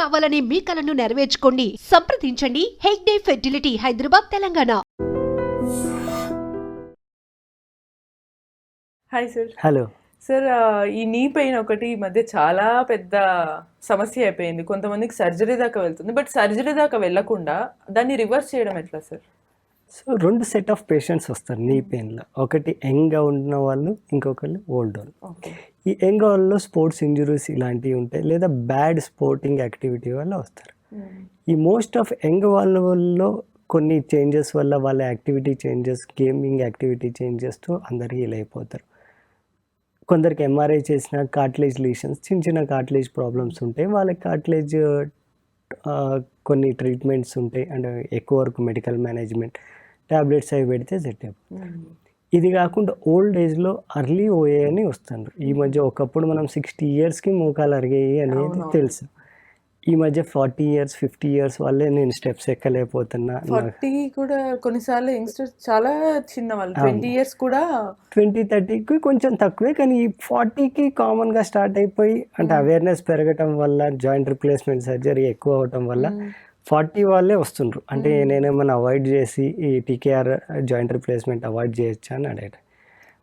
కావాలనే మీ కలను నెరవేర్చుకోండి. సంప్రదించండి. Hegde fertility Hyderabad Telangana. Hi sir hello sir ఈ నీ పెయిన్ ఒకటి ఈ మధ్య చాలా పెద్ద సమస్య అయిపోయింది. కొంతమందికి సర్జరీ దాకా వెళ్తుంది. బట్ సర్జరీ దాకా వెళ్ళకుండా దాన్ని రివర్స్ చేయడం ఎట్లా సార్ సో రెండు సెట్ ఆఫ్ పేషెంట్స్ వస్తారు నీ పెయిన్లో ఒకటి యంగ్గా ఉన్న వాళ్ళు ఇంకొకళ్ళు ఓల్డ్ వాళ్ళు. ఓకే ఈ యంగ్ వాళ్ళలో స్పోర్ట్స్ ఇంజురీస్ ఇలాంటివి ఉంటాయి లేదా బ్యాడ్ స్పోర్టింగ్ యాక్టివిటీ వల్ల వస్తారు. ఈ మోస్ట్ ఆఫ్ యంగ్ వాళ్ళలో కొన్ని చేంజెస్ వల్ల వాళ్ళ యాక్టివిటీ చేంజెస్ గేమింగ్ యాక్టివిటీ చేంజెస్తో అందరు హీల్ అయిపోతారు కొందరికి ఎంఆర్ఐ చేసిన కార్ట్లేజ్ లీషన్స్ చిన్న చిన్న కార్ట్లేజ్ ప్రాబ్లమ్స్ ఉంటాయి. వాళ్ళకి కార్ట్లేజ్ కొన్ని ట్రీట్మెంట్స్ ఉంటాయి. అండ్ ఎక్కువ వరకు మెడికల్ మేనేజ్మెంట్ ట్యాబ్లెట్స్ అవి పెడితే సెట్ అయిపోతుంది hmm. ఇది కాకుండా ఓల్డ్ ఏజ్లో అర్లీ ఓఏ అని వస్తున్నారు ఈ మధ్య ఒకప్పుడు మనం సిక్స్టీ ఇయర్స్కి మోకాలు అరిగాయి అనేది. తెలుసు. ఈ మధ్య ఫార్టీ ఇయర్స్ ఫిఫ్టీ ఇయర్స్ వల్లే నేను స్టెప్స్ ఎక్కలేకపోతున్నా. ఫార్టీ కూడా కొన్నిసార్లు యంగ్స్టర్స్ చాలా చిన్న వాళ్ళు. ట్వంటీ ఇయర్స్ కూడా ట్వంటీ థర్టీకి కొంచెం తక్కువే కానీ ఈ ఫార్టీకి కామన్గా స్టార్ట్ అయిపోయి అంటే అవేర్నెస్ పెరగటం వల్ల జాయింట్ రిప్లేస్మెంట్ సర్జరీ ఎక్కువ అవటం వల్ల ఫార్టీ వాళ్ళే వస్తుండ్రు. అంటే నేనేమైనా అవాయిడ్ చేసి ఈ టీకేఆర్ జాయింట్ రిప్లేస్మెంట్ అవాయిడ్ చేయొచ్చా అని అడిగారు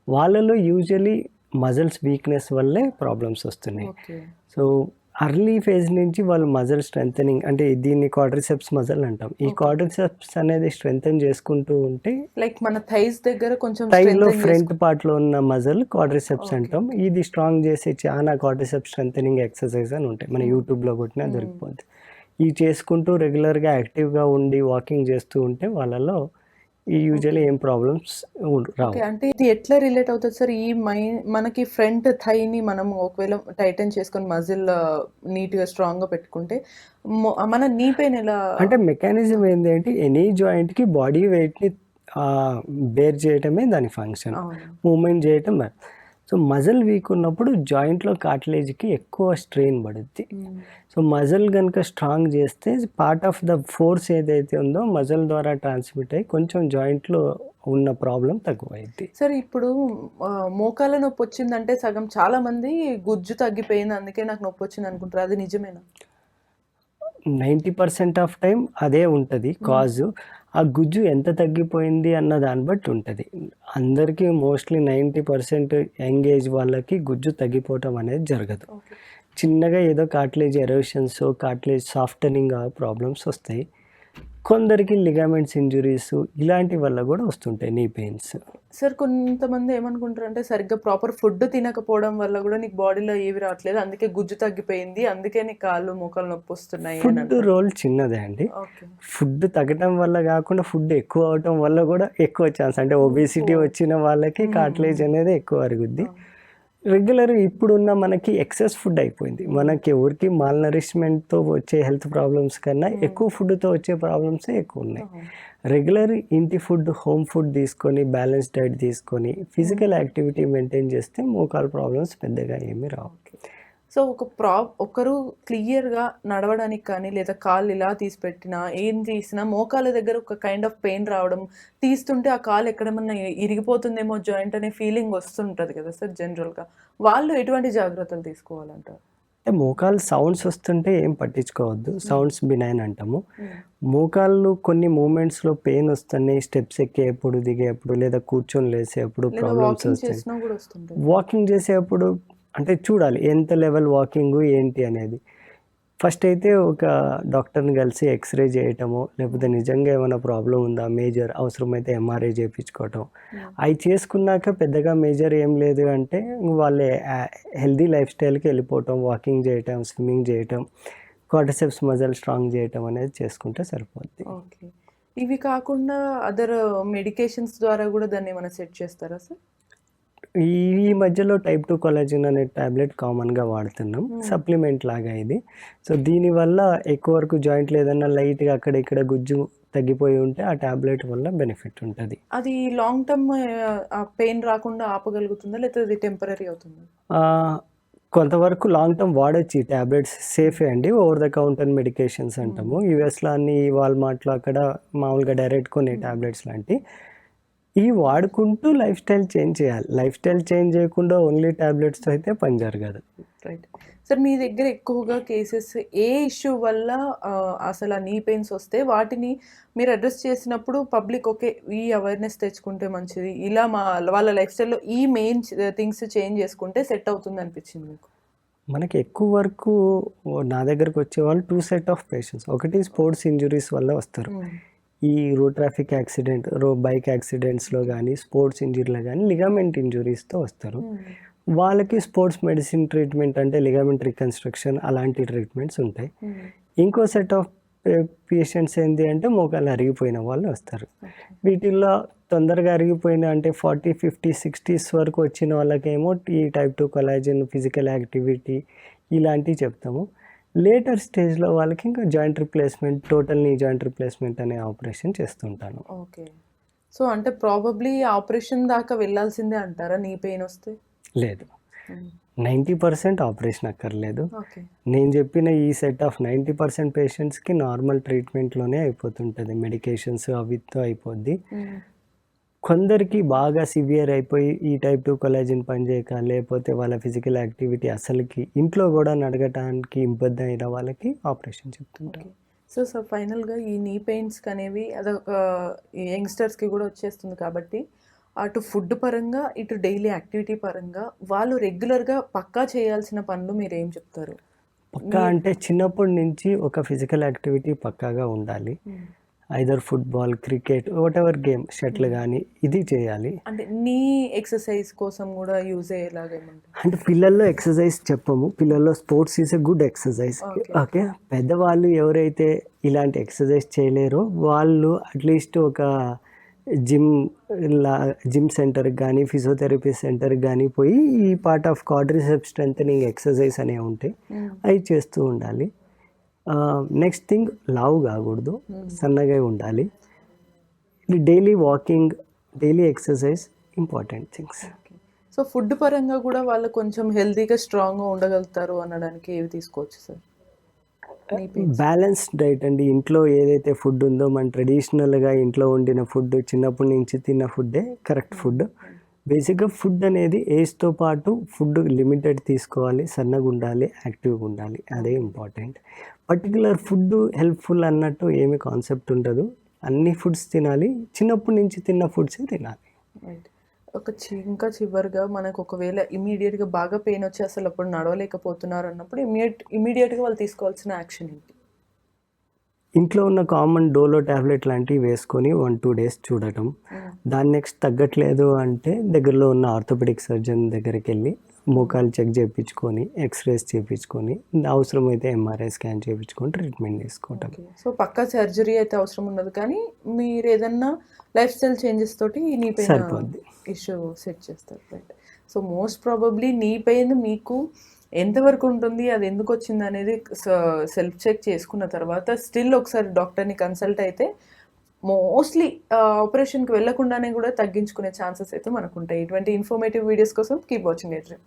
వాళ్ళలో యూజువలీ మజిల్స్ వీక్నెస్ వల్లే ప్రాబ్లమ్స్ వస్తున్నాయి. సో అర్లీ ఫేజ్ నుంచి వాళ్ళు మజిల్ స్ట్రెంగ్ అంటే దీన్ని క్వాడ్రిసెప్స్ మజిల్ అంటాం. ఈ క్వాడ్రిసెప్స్ అనేది స్ట్రెంగ్ చేసుకుంటూ ఉంటే లైక్ మన థైస్ దగ్గర కొంచెం strengthen ఫ్రంట్ పార్ట్లో ఉన్న మజిల్ క్వాడ్రిసెప్స్ అంటాం. ఇది స్ట్రాంగ్ చేసే చాలా క్వాడ్రిసెప్స్ స్ట్రెంగ్ ఎక్సర్సైజ్ అని ఉంటాయి. మన యూట్యూబ్లో కొట్టినా దొరికిపోద్ది. ఇవి చేసుకుంటూ రెగ్యులర్గా యాక్టివ్గా ఉండి వాకింగ్ చేస్తూ ఉంటే వాళ్ళలో ఈ యూజువల్లీ ఏం ప్రాబ్లమ్స్ రావు. అంటే ఇది ఎట్లా రిలేట్ అవుతుంది సార్ ఈ మై మనకి ఫ్రంట్ థైని మనం ఒకవేళ టైటన్ చేసుకొని మజిల్ నీట్గా స్ట్రాంగ్గా పెట్టుకుంటే మన నీ పెయిన్ ఎలా అంటే మెకానిజం ఏంటి అంటే ఎనీ జాయింట్కి బాడీ వెయిట్ని బేర్ చేయటమే దాని ఫంక్షన్. మూమెంట్ చేయటం సో మజిల్ వీక్ ఉన్నప్పుడు జాయింట్లో కార్టిలేజ్కి ఎక్కువ స్ట్రెయిన్ పడుద్ది. మ్మ్. సో మజిల్ కనుక స్ట్రాంగ్ చేస్తే పార్ట్ ఆఫ్ ద ఫోర్స్ ఏదైతే ఉందో మజిల్ ద్వారా ట్రాన్స్మిట్ అయ్యి కొంచెం జాయింట్లో ఉన్న ప్రాబ్లం తక్కువైద్ది. సార్ ఇప్పుడు మోకాళ్ళ నొప్పి వచ్చిందంటే సగం చాలా మంది గుజ్జు తగ్గిపోయింది అందుకే నాకు నొప్పి వచ్చింది అనుకుంటారు. అది నిజమేనా? నైంటీ పర్సెంట్ ఆఫ్ టైం అదే ఉంటుంది కాజ్. ఆ గుజ్జు ఎంత తగ్గిపోయింది అన్న దాన్ని బట్టి ఉంటుంది. అందరికీ mostly ninety percent young age వాళ్ళకి గుజ్జు తగ్గిపోవటం అనేది జరగదు. చిన్నగా ఏదో cartilage erosions cartilage softening problems వస్తాయి. కొందరికి లిగామెంట్స్ ఇంజురీస్ ఇలాంటి వల్ల కూడా వస్తుంటాయి నీ పెయిన్స్ సార్ కొంతమంది ఏమనుకుంటారు అంటే సరిగ్గా ప్రాపర్ ఫుడ్ తినకపోవడం వల్ల కూడా నీకు బాడీలో ఏవి రావట్లేదు అందుకే గుజ్జు తగ్గిపోయింది అందుకే నీ కాళ్ళు మోకాలు నొప్పి వస్తున్నాయి ఫుడ్. రోల్ చిన్నదే అండి. ఫుడ్ తగ్గటం వల్ల కాకుండా ఫుడ్ ఎక్కువ అవటం వల్ల కూడా ఎక్కువ ఛాన్స్ అంటే ఒబేసిటీ వచ్చిన వాళ్ళకి కార్టిలేజ్ అనేది ఎక్కువ అరుగుద్ది. రెగ్యులర్ ఇప్పుడున్న మనకి ఎక్సెస్ ఫుడ్ అయిపోయింది. మనకి ఎవరికి మాల్ నరిష్మెంట్తో వచ్చే హెల్త్ ప్రాబ్లమ్స్ కన్నా ఎక్కువ ఫుడ్తో వచ్చే ప్రాబ్లమ్స్ ఎక్కువ ఉన్నాయి. రెగ్యులర్ ఇంటి ఫుడ్ హోమ్ ఫుడ్ తీసుకొని బ్యాలెన్స్ డైట్ తీసుకొని ఫిజికల్ యాక్టివిటీ మెయింటైన్ చేస్తే మోకాల్ ప్రాబ్లమ్స్ పెద్దగా ఏమీ రావు. సో ఒక ప్రా ఒకరు క్లియర్గా నడవడానికి కానీ లేదా కాళ్ళు ఇలా తీసి పెట్టినా ఏం తీసినా మోకాళ్ళ దగ్గర ఒక కైండ్ ఆఫ్ పెయిన్ రావడం తీస్తుంటే ఆ కాలు ఎక్కడమన్నా ఇరిగిపోతుందేమో జాయింట్ అనే ఫీలింగ్ వస్తుంటుంది కదా సార్ జనరల్గా వాళ్ళు ఎటువంటి జాగ్రత్తలు తీసుకోవాలంటారు? అంటే మోకాలు సౌండ్స్ వస్తుంటే ఏం పట్టించుకోవద్దు. సౌండ్స్ బినైన్ అంటాము. మోకాళ్ళు కొన్ని మూమెంట్స్లో పెయిన్ వస్తున్నాయి. స్టెప్స్ ఎక్కేప్పుడు దిగేప్పుడు లేదా కూర్చొని లేసేప్పుడు ప్రాబ్లమ్స్ వస్తాయి. చేసినా వాకింగ్ చేసేప్పుడు అంటే చూడాలి ఎంత లెవెల్ వాకింగ్ ఏంటి అనేది. ఫస్ట్ అయితే ఒక డాక్టర్ని కలిసి ఎక్స్రే చేయటము లేకపోతే నిజంగా ఏమైనా ప్రాబ్లం ఉందా మేజర్ అవసరమైతే ఎంఆర్ఐ చేయించుకోవటం. అవి చేసుకున్నాక పెద్దగా మేజర్ ఏం లేదు అంటే వాళ్ళ హెల్దీ లైఫ్ స్టైల్కి వెళ్ళిపోవటం వాకింగ్ చేయటం స్విమ్మింగ్ చేయటం క్వార్టర్సెప్స్ మజల్ స్ట్రాంగ్ చేయటం అనేది చేసుకుంటే సరిపోద్ది. ఓకే. ఇవి కాకుండా అదర్ మెడికేషన్స్ ద్వారా కూడా దాన్ని ఏమైనా సెట్ చేస్తారా సార్? ఈ ఈ మధ్యలో టైప్ టూ కొలాజిన్ అనే టాబ్లెట్ కామన్గా వాడుతున్నాం. సప్లిమెంట్ లాగా ఇది. సో దీనివల్ల ఎక్కువ వరకు జాయింట్లు ఏదైనా లైట్గా అక్కడ ఇక్కడ గుజ్జు తగ్గిపోయి ఉంటే ఆ టాబ్లెట్ వల్ల బెనిఫిట్ ఉంటుంది. అది లాంగ్ టర్మ్ పెయిన్ రాకుండా ఆపగలుగుతుందా? లేకపోతే అది టెంపరీ అవుతుందా? కొంతవరకు లాంగ్ టర్మ్ వాడొచ్చు ఈ ట్యాబ్లెట్స్ సేఫే అండి. ఓవర్ ద కౌంటర్ మెడికేషన్స్ అంటాము. యూఎస్లో అన్ని వాల్మార్ట్లో అక్కడ మామూలుగా డైరెక్ట్ కొన్ని ట్యాబ్లెట్స్ లాంటి ఇవి వాడుకుంటూ లైఫ్ స్టైల్ చేంజ్ చేయాలి. లైఫ్ స్టైల్ చేంజ్ చేయకుండా ఓన్లీ ట్యాబ్లెట్స్తో అయితే పని జరగదు. రైట్ సార్ మీ దగ్గర ఎక్కువగా కేసెస్ ఏ ఇష్యూ వల్ల అసలు ఆ నీ పెయిన్స్ వస్తే వాటిని మీరు అడ్రస్ చేసినప్పుడు పబ్లిక్ ఓకే ఈ అవేర్నెస్ తెచ్చుకుంటే మంచిది. ఇలా మా వాళ్ళ లైఫ్ స్టైల్లో ఈ మెయిన్ థింగ్స్ చేంజ్ చేసుకుంటే సెట్ అవుతుంది అనిపించింది మీకు? మనకి ఎక్కువ వరకు నా దగ్గరకు వచ్చే వాళ్ళు టూ సెట్ ఆఫ్ పేషెంట్స్ ఒకటి స్పోర్ట్స్ ఇంజురీస్ వల్ల వస్తారు. ఈ రోడ్ ట్రాఫిక్ యాక్సిడెంట్ రో బైక్ యాక్సిడెంట్స్లో కానీ స్పోర్ట్స్ ఇంజురీలో కానీ లిగామెంట్ ఇంజురీస్తో వస్తారు. వాళ్ళకి స్పోర్ట్స్ మెడిసిన్ ట్రీట్మెంట్ అంటే లిగామెంట్ రికన్స్ట్రక్షన్ అలాంటి ట్రీట్మెంట్స్ ఉంటాయి. ఇంకో సెట్ ఆఫ్ పేషెంట్స్ ఏంటి అంటే మోకాలు అరిగిపోయిన వాళ్ళు వస్తారు. వీటిల్లో తొందరగా అరిగిపోయిన అంటే ఫార్టీ ఫిఫ్టీ సిక్స్టీస్ వరకు వచ్చిన వాళ్ళకేమో ఈ type two collagen physical activity ఇలాంటివి చెప్తాము. లేటర్ స్టేజ్లో వాళ్ళకి ఇంకా joint replacement total knee joint replacement అనే ఆపరేషన్ చేస్తుంటాను. ఓకే. సో అంటే ప్రాబబ్లీ ఆపరేషన్ దాకా వెళ్ళాల్సిందే అంటారా? నీ పెయిన్ వస్తే? లేదు. నైంటీ పర్సెంట్ ఆపరేషన్ అక్కర్లేదు. నేను చెప్పిన ఈ సెట్ ఆఫ్ నైంటీ పర్సెంట్ పేషెంట్స్కి నార్మల్ ట్రీట్మెంట్లోనే అయిపోతుంటుంది. మెడికేషన్స్ అవితో అయిపోద్ది. కొందరికి బాగా సివియర్ అయిపోయి ఈ టైప్ టూ కొలాజిన్ పనిచేయక లేకపోతే వాళ్ళ ఫిజికల్ యాక్టివిటీ అసలుకి ఇంట్లో కూడా నడగటానికి ఇబ్బంది అయిన వాళ్ళకి ఆపరేషన్ చెప్తుంటాం ఓకే. సో సో ఫైనల్గా ఈ నీ పెయిన్స్ అనేవి అదొక యంగ్స్టర్స్కి కూడా వచ్చేస్తుంది కాబట్టి అటు ఫుడ్ పరంగా ఇటు డైలీ యాక్టివిటీ పరంగా వాళ్ళు రెగ్యులర్గా పక్కా చేయాల్సిన పనులు మీరు ఏం చెప్తారు? పక్కా అంటే చిన్నప్పటి నుంచి ఒక ఫిజికల్ యాక్టివిటీ పక్కాగా ఉండాలి. Either football cricket whatever game shuttle కానీ ఇది చేయాలి. అంటే నీ ఎక్సర్సైజ్ కోసం కూడా యూజ్ అయ్యేలాగా అంటే పిల్లల్లో ఎక్సర్సైజ్ చెప్పము. పిల్లల్లో sports is a good exercise. Okay? పెద్దవాళ్ళు ఎవరైతే ఇలాంటి ఎక్సర్సైజ్ చేయలేరో వాళ్ళు అట్లీస్ట్ ఒక జిమ్ లా జిమ్ సెంటర్కి కానీ ఫిజియోథెరపీ సెంటర్కి కానీ పోయి ఈ part of quadricep strengthening exercise అనేవి ఉంటాయి అవి చేస్తూ ఉండాలి. నెక్స్ట్ థింగ్ లావు కాకూడదు. సన్నగా ఉండాలి. Daily walking daily exercise important things so food పరంగా కూడా వాళ్ళు కొంచెం హెల్తీగా స్ట్రాంగ్గా ఉండగలుగుతారు అనడానికి ఏవి తీసుకోవచ్చు సార్. బ్యాలెన్స్డ్ డైట్ అండి. ఇంట్లో ఏదైతే ఫుడ్ ఉందో మన ట్రెడిషనల్గా ఇంట్లో వండిన ఫుడ్ చిన్నప్పటి నుంచి తిన్న ఫుడ్డే కరెక్ట్ ఫుడ్ బేసిక్గా ఫుడ్ అనేది ఏజ్తో పాటు ఫుడ్ లిమిటెడ్ తీసుకోవాలి సన్నగా ఉండాలి యాక్టివ్గా ఉండాలి. అదే ఇంపార్టెంట్. పర్టికులర్ ఫుడ్ హెల్ప్ఫుల్ అన్నట్టు ఏమి కాన్సెప్ట్ ఉండదు. అన్ని ఫుడ్స్ తినాలి. చిన్నప్పటి నుంచి తిన్న ఫుడ్సే తినాలి. ఒక చి- ఇంకా చివరిగా మనకు ఒకవేళ ఇమీడియట్గా బాగా పెయిన్ వచ్చి అసలు అప్పుడు నడవలేకపోతున్నారు అన్నప్పుడు ఇమీడియట్ ఇమీడియట్గా వాళ్ళు తీసుకోవాల్సిన యాక్షన్ ఏంటి? ఇంట్లో ఉన్న కామన్ డోలో ట్యాబ్లెట్ లాంటివి వేసుకొని వన్ టూ డేస్ చూడటం. దాని నెక్స్ట్ తగ్గట్లేదు అంటే దగ్గరలో ఉన్న ఆర్థోపెడిక్ సర్జన్ దగ్గరికి వెళ్ళి మోకాలు చెక్ చేయించుకొని ఎక్స్రేస్ చేయించుకొని అవసరమైతే ఎంఆర్ఐ స్కాన్ చేయించుకొని ట్రీట్మెంట్ తీసుకోవటం. సో పక్కా సర్జరీ అయితే అవసరం ఉండదు. కానీ మీరు ఏదన్నా లైఫ్ స్టైల్ చేంజెస్ తోటి నీ పెయిన్ సరిపోద్ది. ఇష్యూ సెట్ చేస్తారు. So most probably knee pain మీకు ఎంతవరకు ఉంటుంది అది ఎందుకు వచ్చింది అనేది సెల్ఫ్ చెక్ చేసుకున్న తర్వాత స్టిల్ ఒకసారి డాక్టర్ని కన్సల్ట్ అయితే మోస్ట్లీ ఆపరేషన్కి వెళ్ళకుండానే కూడా తగ్గించుకునే ఛాన్సెస్ అయితే మనకు ఉంటాయి ఇటువంటి ఇన్ఫర్మేటివ్ వీడియోస్ కోసం కీప్ వాచింగ్ ఎడ్రీ